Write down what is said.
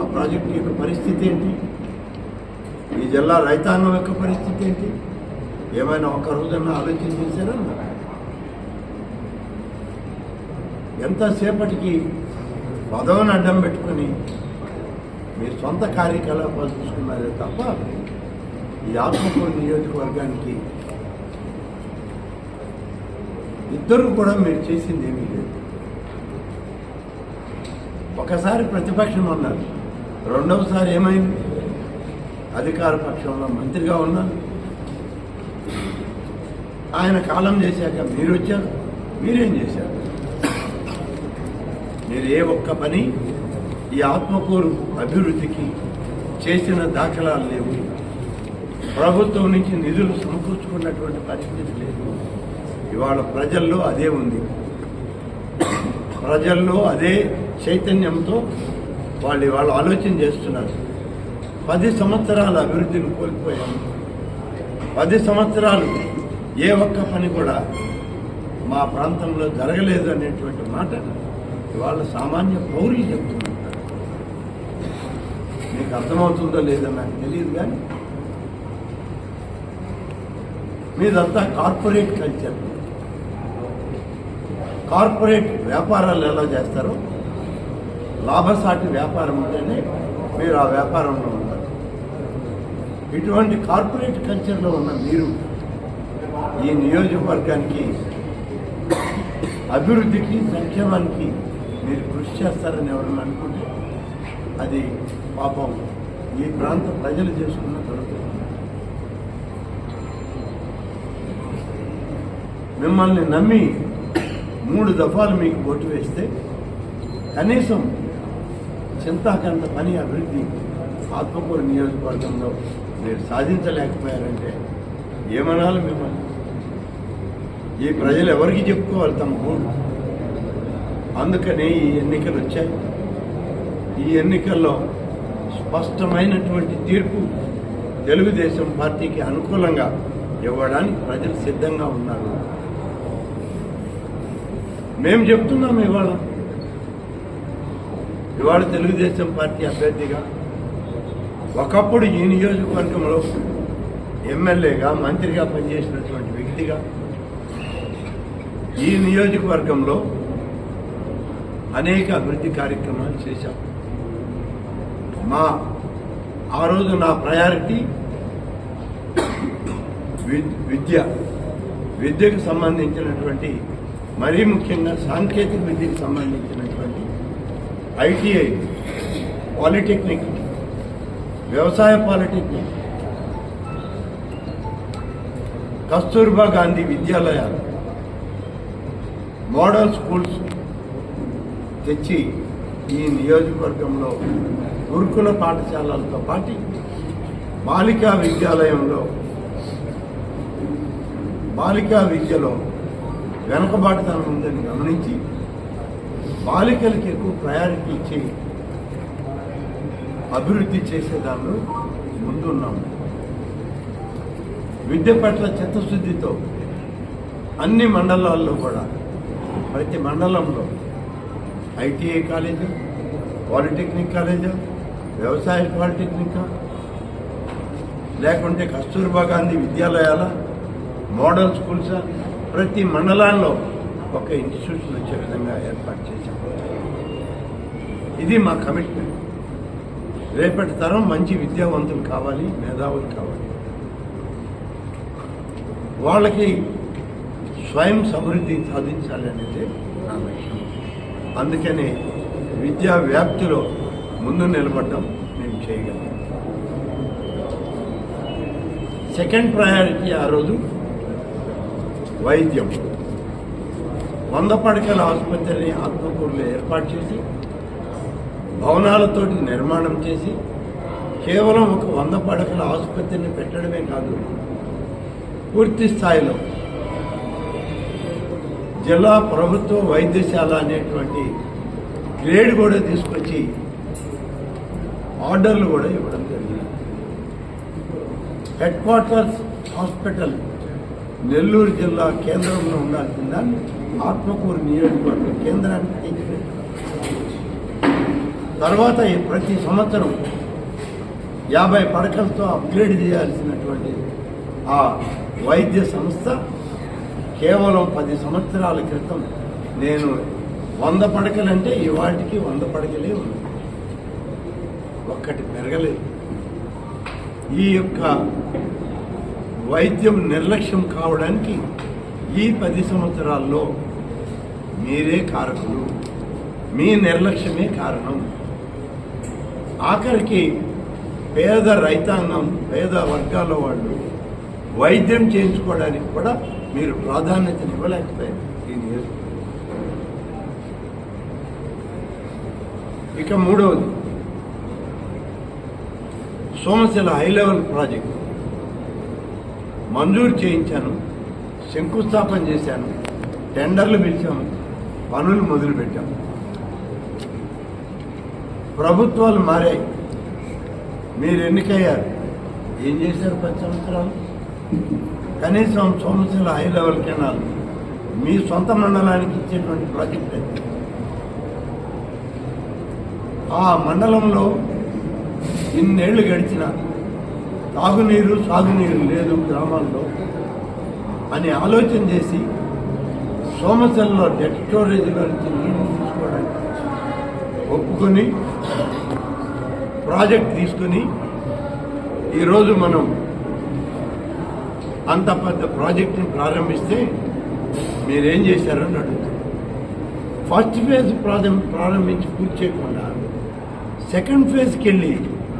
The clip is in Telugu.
ఆ ప్రాజెక్టు యొక్క పరిస్థితి ఏంటి? ఈ జిల్లా రైతాంగం యొక్క పరిస్థితి ఏంటి? ఏమైనా ఒక రోజన్నా ఆలోచన చేశారా? ఎంతసేపటికి పదవిని అడ్డం పెట్టుకొని మీ సొంత కార్యకలాపాలు చూసుకున్నారే తప్ప ఈ ఆత్మకూరు నియోజకవర్గానికి ఇద్దరు కూడా మీరు చేసింది ఏమీ లేదు. ఒకసారి ప్రతిపక్షం అన్నారు. రెండవసారి ఏమైంది? అధికార పక్షంలో మంత్రిగా ఉన్నారు ఆయన కాలం చేశాక మీరు వచ్చారు. మీరేం చేశారు? మీరు ఏ ఒక్క పని ఈ ఆత్మకూరు అభివృద్ధికి చేసిన దాఖలాలు లేవు. ప్రభుత్వం నుంచి నిధులు సమకూర్చుకున్నటువంటి పరిస్థితి లేదు. ఇవాళ ప్రజల్లో అదే ఉంది. ప్రజల్లో అదే చైతన్యంతో వాళ్ళు వాళ్ళు ఆలోచన చేస్తున్నారు. పది సంవత్సరాల అభివృద్ధిని కోల్పోయాము పది సంవత్సరాలు ఏ ఒక్క పని కూడా మా ప్రాంతంలో జరగలేదు అనేటువంటి మాట ఇవాళ సామాన్య పౌరులు చెప్తున్నారు. మీకు అర్థమవుతుందో లేదో నాకు తెలియదు కానీ మీదంతా కార్పొరేట్ కల్చర్. కార్పొరేట్ వ్యాపారాలు ఎలా చేస్తారో లాభసాటి వ్యాపారం ఉంటేనే మీరు ఆ వ్యాపారంలో ఉంటారు. ఇటువంటి కార్పొరేట్ కల్చర్లో ఉన్న మీరు ఈ నియోజకవర్గానికి అభివృద్ధికి సంక్షేమానికి మీరు కృషి చేస్తారని ఎవరన్నా అనుకుంటే అది పాపం ఈ ప్రాంత ప్రజలు చేసుకున్న దొరుకుతుంది మిమ్మల్ని నమ్మి మూడు దఫాలు మీకు ఓటు వేస్తే కనీసం చింతాకంత పని అభివృద్ధి ఆత్మకూరు నియోజకవర్గంలో మీరు సాధించలేకపోయారంటే ఏమనాలి మిమ్మల్ని? ఈ ప్రజలు ఎవరికి చెప్పుకోవాలి తమ ఓటు అందుకనే ఈ ఎన్నికలు వచ్చాయి. ఈ ఎన్నికల్లో స్పష్టమైనటువంటి తీర్పు తెలుగుదేశం పార్టీకి అనుకూలంగా ఇవ్వడానికి ప్రజలు సిద్ధంగా ఉన్నారు. మేము చెప్తున్నాం ఇవాళ. ఇవాళ తెలుగుదేశం పార్టీ అభ్యర్థిగా ఒకప్పుడు ఈ నియోజకవర్గంలో ఎమ్మెల్యేగా మంత్రిగా పనిచేసినటువంటి వ్యక్తిగా ఈ నియోజకవర్గంలో అనేక అభివృద్ధి కార్యక్రమాలు చేశాం. మా ఆ రోజు నా ప్రయారిటీ విద్య. విద్యకు సంబంధించినటువంటి మరీ ముఖ్యంగా సాంకేతిక విద్యకు సంబంధించినటువంటి ఐటీఐ పాలిటెక్నిక్ వ్యవసాయ పాలిటెక్నిక్ కస్తూర్బా గాంధీ విద్యాలయాలు మోడల్ స్కూల్స్ తెచ్చి ఈ నియోజకవర్గంలో గురుకుల పాఠశాలలతో పాటు బాలికా విద్యాలయంలో బాలికా విద్యలో వెనుకబాటుతనం ఉందని గమనించి బాలికలకి ఎక్కువ ప్రయారిటీ ఇచ్చి అభివృద్ధి చేసే దానిలో ముందున్నాము విద్య పట్ల చిత్తశుద్ధితో అన్ని మండలాల్లో కూడా ప్రతి మండలంలో ఐటీఐ కాలేజీ పాలిటెక్నిక్ కాలేజీ వ్యవసాయ పాలిటెక్నిక్ లేకుంటే కస్తూర్బా గాంధీ విద్యాలయాల మోడల్ స్కూల్స్ ప్రతి మండలాల్లో ఒక ఇన్స్టిట్యూషన్ వచ్చే విధంగా ఏర్పాటు చేశాం ఇది మా కమిట్మెంట్. రేపటి తరం మంచి విద్యావంతులు కావాలి మేధావులు కావాలి. వాళ్ళకి స్వయం సమృద్ధి సాధించాలి అనేది నా లక్ష్యం. అందుకని విద్యా వ్యాప్తిలో ముందు నిలబడడం మేము చేయగలం సెకండ్ ప్రయారిటీ ఆ రోజు వైద్యం. వంద పడకల ఆసుపత్రిని ఆత్మకూరులో ఏర్పాటు చేసి భవనాలతో నిర్మాణం చేసి కేవలం ఒక వంద పడకల ఆసుపత్రిని పెట్టడమే కాదు పూర్తి స్థాయిలో జిల్లా ప్రభుత్వ వైద్యశాల అనేటువంటి గ్రేడ్ కూడా తీసుకొచ్చి ఆర్డర్లు కూడా ఇవ్వడం జరిగింది. హెడ్ క్వార్టర్స్ హాస్పిటల్ నెల్లూరు జిల్లా కేంద్రంలో ఉండాల్సిన ఆత్మకూరు నియోజకవర్గ కేంద్రానికి తర్వాత ఈ ప్రతి సంవత్సరం యాభై పడకలతో అప్గ్రేడ్ చేయాల్సినటువంటి ఆ వైద్య సంస్థ కేవలం పది సంవత్సరాల క్రితం నేను వంద పడకలంటే ఇవాటికి వంద పడకలే ఉంది. ఒక్కటి పెరగలేదు. ఈ యొక్క వైద్యం నిర్లక్ష్యం కావడానికి ఈ పది సంవత్సరాల్లో మీరే కారకులు. మీ నిర్లక్ష్యమే కారణం. ఆఖరికి పేద రైతాంగం పేద వర్గాల వాళ్ళు వైద్యం చేయించుకోవడానికి కూడా మీరు ప్రాధాన్యతను ఇవ్వలేకపోయారు ఈ నియోజకవర్గం. ఇక మూడవది. Somasila high level project. మంజూరు చేయించాను శంకుస్థాపన చేశాను టెండర్లు పిలిచాము పనులు మొదలుపెట్టాము. ప్రభుత్వాలు మారాయి మీరు ఎన్నికయ్యారు? ఏం చేశారు పది సంవత్సరాలు? కనీసం సోమశిల హై లెవెల్ కెనాల్ మీ సొంత మండలానికి ఇచ్చేటువంటి ప్రాజెక్ట్ అది. ఆ మండలంలో ఇన్నేళ్ళు గడిచిన తాగునీరు సాగునీరు లేదు గ్రామాల్లో అని ఆలోచన చేసి సోమశల్లో డెట్ స్టోరేజ్లో నుంచి ఒప్పుకొని ప్రాజెక్ట్ తీసుకొని ఈరోజు మనం అంత పెద్ద ప్రాజెక్టును ప్రారంభిస్తే మీరేం చేశారని అడుగుతారు. ఫస్ట్ ఫేజ్ ప్రారంభించి పూర్తి చేయకుండా సెకండ్ ఫేజ్కి వెళ్ళి